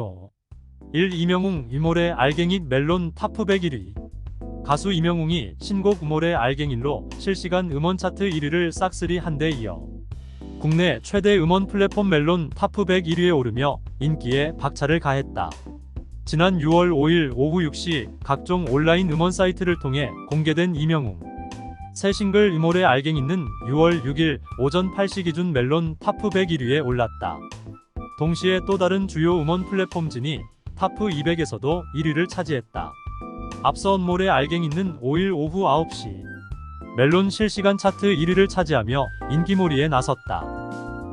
테크노 1. 이명웅 이모래 알갱이 멜론 타프 101위 가수 이명웅이 신곡 우모래 알갱일로 실시간 음원 차트 1위를 싹쓸이 한 데 이어 국내 최대 음원 플랫폼 멜론 타프 101위에 오르며 인기에 박차를 가했다. 지난 6월 5일 오후 6시 각종 온라인 음원 사이트를 통해 공개된 이명웅 새 싱글 이모래 알갱이는 6월 6일 오전 8시 기준 멜론 타프 101위에 올랐다. 동시에 또 다른 주요 음원 플랫폼진이 타프 200에서도 1위를 차지했다. 앞서 모래 알갱이는 5일 오후 9시 멜론 실시간 차트 1위를 차지하며 인기몰이에 나섰다.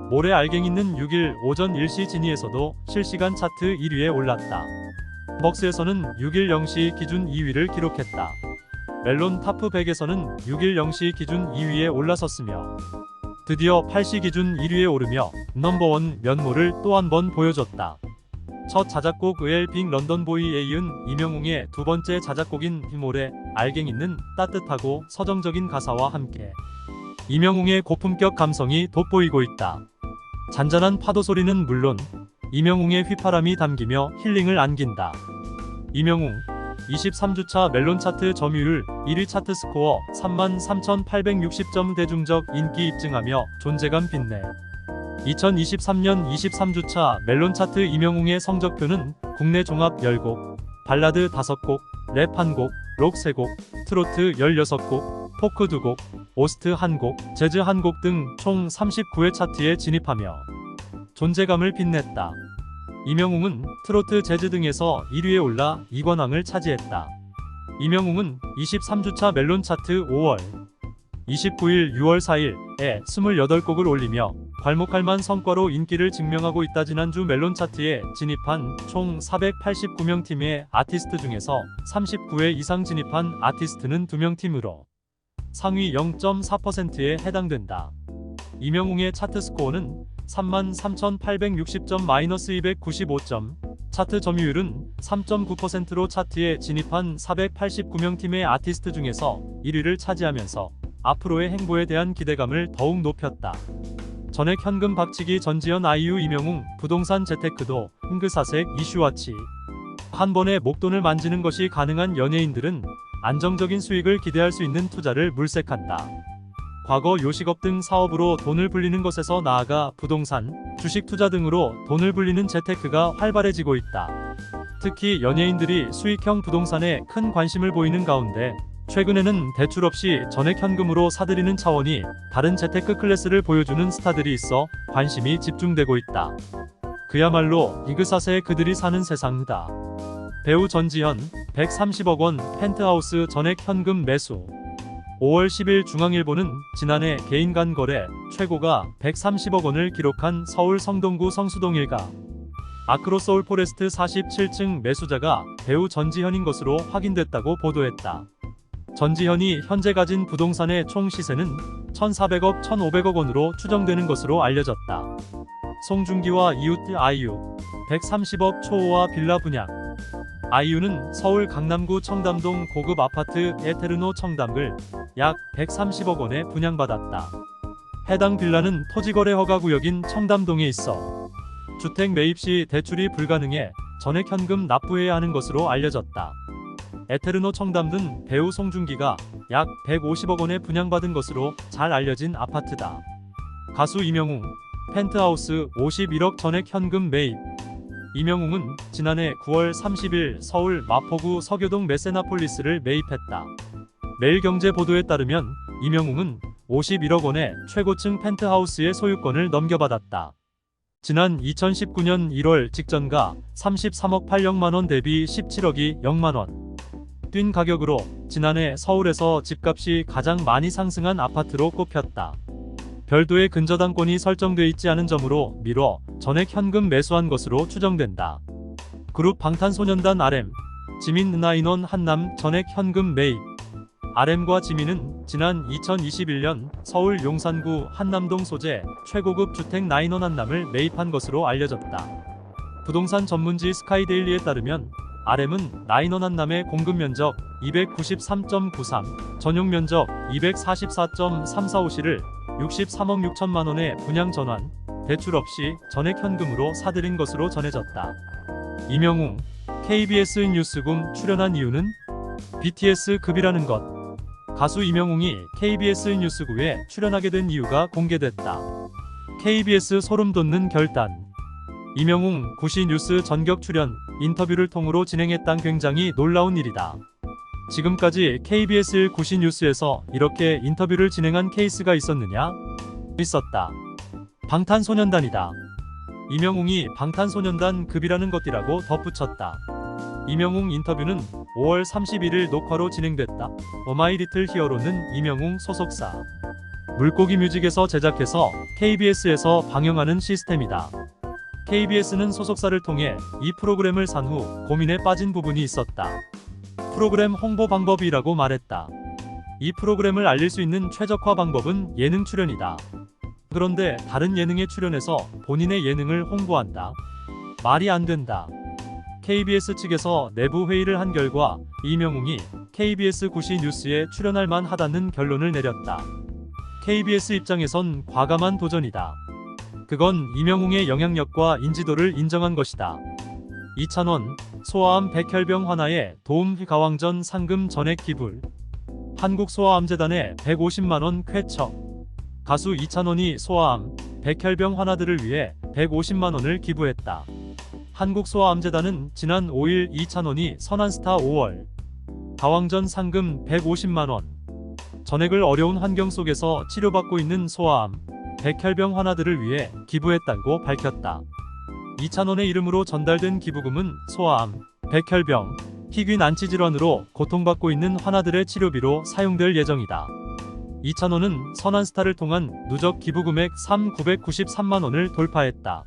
모래 알갱이는 6일 오전 1시 진위에서도 실시간 차트 1위에 올랐다. 먹스에서는 6일 0시 기준 2위를 기록했다. 멜론 타프 100에서는 6일 0시 기준 2위에 올라섰으며 드디어 8시 기준 1위에 오르며 넘버원 면모를 또 한 번 보여줬다. 첫 자작곡 의엘 빅 런던보이에 이은 이명웅의 두 번째 자작곡인 비몰의 알갱이는 따뜻하고 서정적인 가사와 함께 이명웅의 고품격 감성이 돋보이고 있다. 잔잔한 파도 소리는 물론 이명웅의 휘파람이 담기며 힐링을 안긴다. 이명웅 23주차 멜론 차트 점유율 1위 차트 스코어 33,860점 대중적 인기 입증하며 존재감 빛내. 2023년 23주차 멜론 차트 이명웅의 성적표는 국내 종합 10곡, 발라드 5곡, 랩 1곡, 록 3곡, 트로트 16곡, 포크 2곡, 오스트 1곡, 재즈 1곡 등 총 39회 차트에 진입하며 존재감을 빛냈다. 이명웅은 트로트 재즈 등에서 1위에 올라 이관왕을 차지했다. 이명웅은 23주차 멜론 차트 5월 29일 6월 4일에 28곡을 올리며 괄목할 만 성과로 인기를 증명하고 있다 지난주 멜론 차트에 진입한 총 489명 팀의 아티스트 중에서 39회 이상 진입한 아티스트는 2명 팀으로 상위 0.4%에 해당된다. 이명웅의 차트 스코어는 33,860점 마이너스 295점, 차트 점유율은 3.9%로 차트에 진입한 489명 팀의 아티스트 중에서 1위를 차지하면서 앞으로의 행보에 대한 기대감을 더욱 높였다. 전액 현금 박치기 전지현 아이유 이명웅 부동산 재테크도 흥그사색 이슈와치 한 번에 목돈을 만지는 것이 가능한 연예인들은 안정적인 수익을 기대할 수 있는 투자를 물색한다. 과거 요식업 등 사업으로 돈을 불리는 것에서 나아가 부동산, 주식 투자 등으로 돈을 불리는 재테크가 활발해지고 있다. 특히 연예인들이 수익형 부동산에 큰 관심을 보이는 가운데 최근에는 대출 없이 전액 현금으로 사들이는 차원이 다른 재테크 클래스를 보여주는 스타들이 있어 관심이 집중되고 있다. 그야말로 이그사세에 그들이 사는 세상이다. 배우 전지현 130억 원 펜트하우스 전액 현금 매수 5월 10일 중앙일보는 지난해 개인 간 거래 최고가 130억 원을 기록한 서울 성동구 성수동 일가 아크로 서울 포레스트 47층 매수자가 배우 전지현인 것으로 확인됐다고 보도했다. 전지현이 현재 가진 부동산의 총 시세는 1,400억, 1,500억 원으로 추정되는 것으로 알려졌다. 송중기와 이웃 아이유 130억 초호화 빌라 분양 아이유는 서울 강남구 청담동 고급 아파트 에테르노 청담을 약 130억 원에 분양받았다. 해당 빌라는 토지거래 허가 구역인 청담동에 있어 주택 매입 시 대출이 불가능해 전액 현금 납부해야 하는 것으로 알려졌다. 에테르노 청담은 배우 송중기가 약 150억 원에 분양받은 것으로 잘 알려진 아파트다. 가수 이명웅 펜트하우스 51억 전액 현금 매입 이명웅은 지난해 9월 30일 서울 마포구 서교동 메세나폴리스를 매입했다. 매일경제 보도에 따르면 이명웅은 51억 원의 최고층 펜트하우스의 소유권을 넘겨받았다. 지난 2019년 1월 직전가 33억 8억만 원 대비 17억이 0만 원. 뛴 가격으로 지난해 서울에서 집값이 가장 많이 상승한 아파트로 꼽혔다. 별도의 근저당권이 설정돼 있지 않은 점으로 미뤄 전액 현금 매수한 것으로 추정된다. 그룹 방탄소년단 RM, 지민 은하인원 한남 전액 현금 매입 RM과 지민은 지난 2021년 서울 용산구 한남동 소재 최고급 주택 나인원 한남을 매입한 것으로 알려졌다. 부동산 전문지 스카이데일리에 따르면 RM은 나인원 한남의 공급 면적 293.93, 전용 면적 244.345시를 63억 6천만 원의 분양 전환, 대출 없이 전액 현금으로 사들인 것으로 전해졌다. 이명웅 KBS 뉴스금 출연한 이유는 BTS 급이라는 것. 가수 이명웅이 KBS 뉴스구에 출연하게 된 이유가 공개됐다. KBS 소름 돋는 결단. 이명웅 구시 뉴스 전격 출연 인터뷰를 통으로 진행했단 굉장히 놀라운 일이다. 지금까지 KBS 9시 뉴스에서 이렇게 인터뷰를 진행한 케이스가 있었느냐? 있었다. 방탄소년단이다. 이명웅이 방탄소년단 급이라는 것이라고 덧붙였다. 이명웅 인터뷰는 5월 31일 녹화로 진행됐다. 어마이 리틀 히어로는 이명웅 소속사. 물고기 뮤직에서 제작해서 KBS에서 방영하는 시스템이다. KBS는 소속사를 통해 이 프로그램을 산 후 고민에 빠진 부분이 있었다. 프로그램 홍보 방법이라고 말했다. 이 프로그램을 알릴 수 있는 최적화 방법은 예능 출연이다. 그런데 다른 예능에 출연해서 본인의 예능을 홍보한다. 말이 안 된다. KBS 측에서 내부 회의를 한 결과 이명웅이 KBS 9시 뉴스에 출연할 만하다는 결론을 내렸다. KBS 입장에선 과감한 도전이다. 그건 이명웅의 영향력과 인지도를 인정한 것이다. 이찬원, 소아암 백혈병 환아에 도움 가왕전 상금 전액 기불. 한국소아암재단에 150만원 쾌척. 가수 이찬원이 소아암, 백혈병 환아들을 위해 150만원을 기부했다. 한국소아암재단은 지난 5일 이찬원이 선한스타 5월 가왕전 상금 150만원 전액을 어려운 환경 속에서 치료받고 있는 소아암, 백혈병 환아들을 위해 기부했다고 밝혔다. 이찬원의 이름으로 전달된 기부금은 소아암, 백혈병, 희귀 난치 질환으로 고통받고 있는 환아들의 치료비로 사용될 예정이다. 이찬원은 선한스타를 통한 누적 기부금액 3,993만 원을 돌파했다.